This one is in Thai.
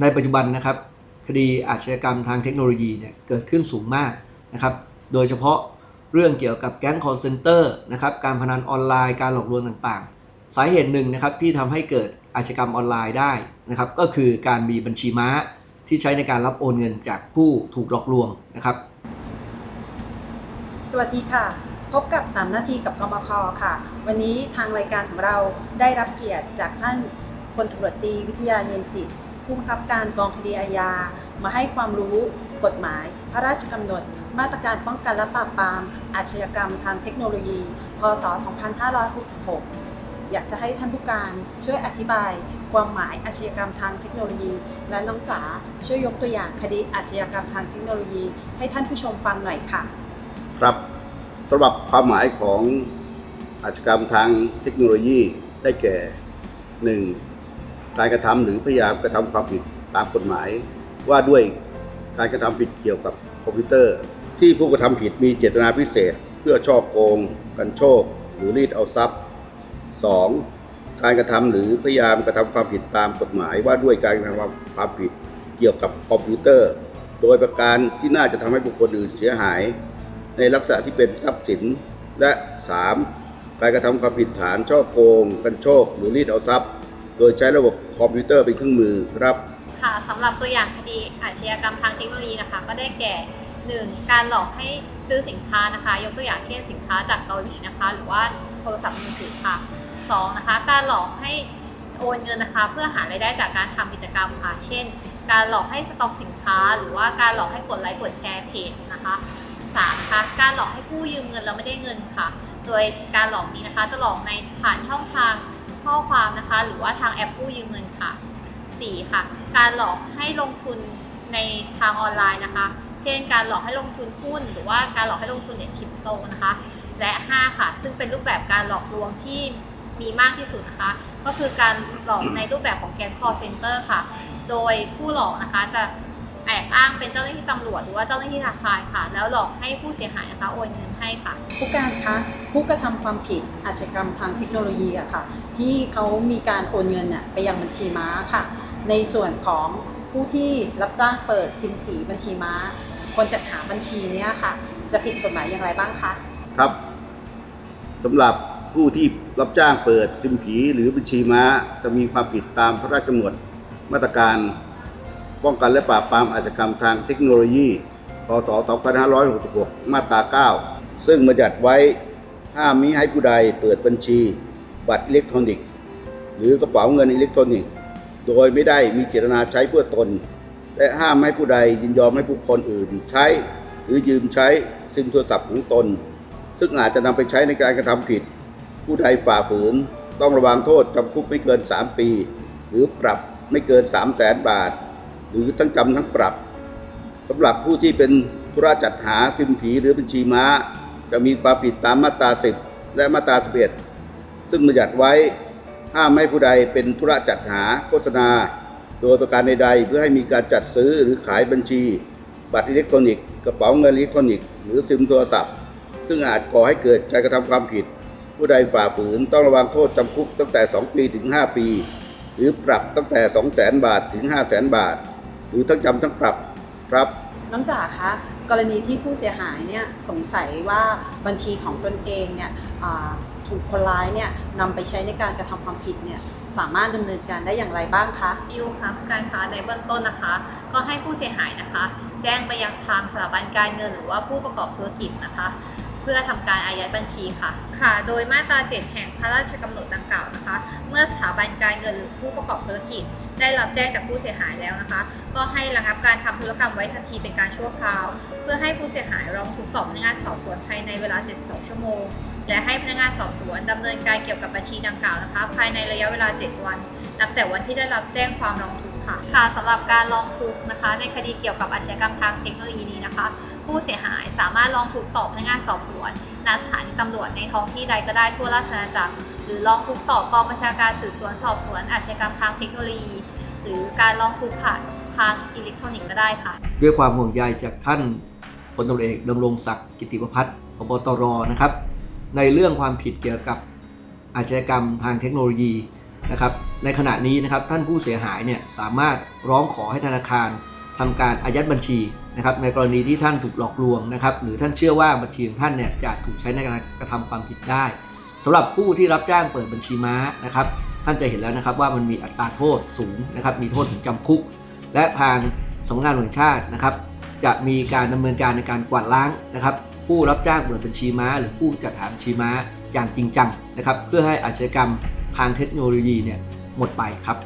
ในปัจจุบันนะครับ คดีอาชญากรรมทางเทคโนโลยีเนี่ยเกิดขึ้นสูงมากนะครับ โดยเฉพาะเรื่องเกี่ยวกับแก๊ง call center นะครับการพนันออนไลน์การหลอกลวงต่างๆ สาเหตุหนึ่งนะครับที่ทำให้เกิดอาชญากรรมออนไลน์ได้นะครับ ก็คือการมีบัญชีม้าที่ใช้ในการรับโอนเงินจากผู้ถูกหลอกลวงนะครับ สวัสดีค่ะ พบกับ 3 นาทีกับกมคค่ะ วันนี้ทางรายการของเราได้รับเกียรติจากท่านพลตำรวจตรีวิทยาเย็นจิต ผู้บังคับการกองคดีอาญา มาให้ความรู้กฎหมาย พระราชกำหนด มาตรการป้องกันและปราบปราม อาชญากรรมทางเทคโนโลยี พศ 2566 อยากจะให้ท่านผู้การช่วยอธิบาย ความหมายอาชญากรรมทางเทคโนโลยี และน้องจ๋าช่วยยกตัวอย่างคดีอาชญากรรมทางเทคโนโลยี ให้ท่านผู้ชมฟังหน่อยค่ะ ครับสำหรับความหมายของอาชญากรรมทางเทคโนโลยีได้แก่ 1. การกระทำหรือพยายามกระทำความผิดตามกฎหมาย ว่าด้วยการกระทำผิดเกี่ยวกับคอมพิวเตอร์ ที่ผู้กระทำผิดมีเจตนาพิเศษ เพื่อช่อโกง กันโชค หรือรีดเอาทรัพย์ 2. การกระทำหรือพยายามกระทำความผิดตามกฎหมาย ว่าด้วยการกระทำความผิดเกี่ยวกับคอมพิวเตอร์ โดยประการที่น่าจะทำให้บุคคลอื่นเสียหาย ในลักษณะที่เป็นทรัพย์สินและ 3. การกระทำความผิดฐานช่อโกง กันโชค หรือรีดเอาทรัพย์ โดยใช้ระบบ คอมพิวเตอร์เป็นเครื่องมือครับ ค่ะสำหรับตัวอย่างคดีอาชญากรรมทางเทคโนโลยีนะคะ ก็ได้แก่ 1. การหลอกให้ซื้อสินค้านะคะ ยกตัวอย่างเช่นสินค้าจากเกาหลีนะคะ หรือว่าโทรศัพท์มือถือค่ะ 2. นะคะ การหลอกให้โอนเงินนะคะ เพื่อหารายได้จากการทำกิจกรรมค่ะ เช่น การหลอกให้สต็อกสินค้า หรือว่าการหลอกให้กดไลค์กดแชร์เพจนะคะ 3. นะคะการหลอกให้กู้ยืมเงินแล้วไม่ได้เงินค่ะ โดยการหลอกนี้นะคะจะหลอกในผ่านช่องทาง ข้อความนะคะ หรือว่าทางแอปกู้ยืมเงินค่ะ 4. ค่ะ การหลอกให้ลงทุนในทางออนไลน์นะคะ เช่น การหลอกให้ลงทุนหุ้น หรือว่าการหลอกให้ลงทุนในคริปโตนะคะ และ 5 ค่ะ ซึ่งเป็นรูปแบบการหลอกลวงที่มีมากที่สุดนะคะ ก็คือการหลอกในรูปแบบของแก๊ง call center ค่ะ โดยผู้หลอกนะคะจะ แอบอ้างเป็นเจ้าหน้าที่ตำรวจหรือว่าเจ้าหน้าที่ธนาคารค่ะ แล้วหลอกให้ผู้เสียหายนะคะโอนเงินให้ค่ะ ผู้การคะผู้กระทำความผิดอาชญากรรมทางเทคโนโลยีอะค่ะ ที่เขามีการโอนเงินน่ะไปยังบัญชีม้าค่ะ ในส่วนของผู้ที่รับจ้างเปิดซิมผีบัญชีม้าคนจัดหาบัญชีเนี้ยค่ะ จะผิดกฎหมายอย่างไรบ้างคะครับสำหรับผู้ที่รับจ้างเปิดซิมผีหรือบัญชีม้าจะมีความผิดตามพระราชกำหนดมาตรการ ป้องกันและปราบปรามอาชญากรรมทางเทคโนโลยี พศ 2566 มาตรา 9 ซึ่งบัญญัติไว้ห้ามมิให้ผู้ใดเปิดบัญชี บัตรอิเล็กทรอนิกส์ หรือกระเป๋าเงินอิเล็กทรอนิกส์ โดยไม่ได้มีเจตนาใช้เพื่อตน และห้ามไม่ให้ผู้ใดยินยอมให้ผู้คนอื่นใช้ หรือยืมใช้ซิมโทรศัพท์ของตน ซึ่งอาจจะนำไปใช้ในการกระทำผิด ผู้ใดฝ่าฝืนต้องระวังโทษจำคุกไม่เกิน 3 ปี หรือปรับไม่เกิน 3 0 0แสนบาท หรือทั้งจำทั้งปรับสำหรับผู้ที่เป็นธุระจัดหาซิมผีหรือบัญชีม้า จะมีความผิดตามมาตรา 10 และมาตรา 11 ซึ่งบัญญัติไว้ห้ามไม่ให้ผู้ใดเป็นธุระจัดหาโฆษณา โดยประการใดๆ เพื่อให้มีการจัดซื้อหรือขายบัญชี บัตรอิเล็กทรอนิกส์กระเป๋าเงินอิเล็กทรอนิกส์หรือซิมโทรศัพท์ ซึ่งอาจก่อให้เกิดการกระทำความผิด ผู้ใดฝ่าฝืนต้องระวังโทษจำคุกตั้งแต่ 2 ปีถึง 5 ปี หรือปรับตั้งแต่ 2 0 0 0 0 0 บาทถึง 5 0 0 0 0 0 บาท หรือทั้งจำทั้งปรับครับ น้องจ๋าคะกรณีที่ผู้เสียหายเนี่ยสงสัยว่าบัญชีของตนเองเนี่ยอ่าถูกคนร้ายเนี่ยนำไปใช้ในการกระทำความผิดเนี่ยสามารถดำเนินการได้อย่างไรบ้างคะยูค่ะผู้การคะในเบื้องต้นนะคะ ก็ให้ผู้เสียหายนะคะ แจ้งไปยังทางสถาบันการเงิน หรือว่าผู้ประกอบธุรกิจนะคะ เพื่อทำการอายัดบัญชีค่ะ ค่ะ โดยมาตรา 7 แห่งพระราชกำหนดดังกล่าวนะคะ เมื่อสถาบันการเงินหรือผู้ประกอบธุรกิจ ได้รับแจ้งจากผู้เสียหายแล้วนะคะ ก็ให้ระงับการทำธุรกรรมไว้ทันทีเป็นการชั่วคราว เพื่อให้ผู้เสียหายร้องทุกข์ต่อพนักงานสอบสวนภายในเวลา 72 ชั่วโมง และให้พนักงานสอบสวนดำเนินการเกี่ยวกับบัญชีดังกล่าวนะคะ ภายในระยะเวลา 7 วัน นับแต่วันที่ได้รับแจ้งความร้องทุกข์ค่ะ ค่ะสำหรับการร้องทุกข์นะคะ ในคดีเกี่ยวกับอาชญากรรมทางเทคโนโลยีนี้นะคะ ผู้เสียหายสามารถร้องทุกข์ต่อพนักงานสอบสวนณสถานีตำรวจในท้องที่ใดก็ได้ทั่วราชอาณาจักร รือร้องทุกข์ต่อกองบัญชาการสืบสวนสอบสวนอาชญากรรมทางเทคโนโลยี หรือการร้องทุกข์ผ่านทางอิเล็กทรอนิกส์ก็ได้ค่ะ ด้วยความห่วงใยจากท่านพลตำรวจเอกดำรงศักดิ์กิติประพัฒน์พบตรนะครับ ในเรื่องความผิดเกี่ยวกับอาชญากรรมทางเทคโนโลยีนะครับในขณะนี้นะครับท่านผู้เสียหายเนี่ยสามารถร้องขอให้ธนาคารทำการอายัดบัญชีนะครับในกรณีที่ท่านถูกหลอกลวงนะครับหรือท่านเชื่อว่าบัญชีของท่านเนี่ยจะถูกใช้ในการกระทำความผิดได้ สำหรับผู้ที่รับจ้างเปิดบัญชีม้านะครับท่านจะเห็นแล้วนะครับว่ามันมีอัตราโทษสูงนะครับมีโทษถึงจำคุก และทางสำนักงานวจแห่งชาตินะครับ จะมีการดำเนินการในการกวาดล้างนะครับ ผู้รับจ้างเปิดบัญชีม้า หรือผู้จัดหาบัญชีม้าอย่างจริงจังนะครับ เพื่อให้อาชญากรรมทางเทคโนโลยีเนี่ยหมดไปครับ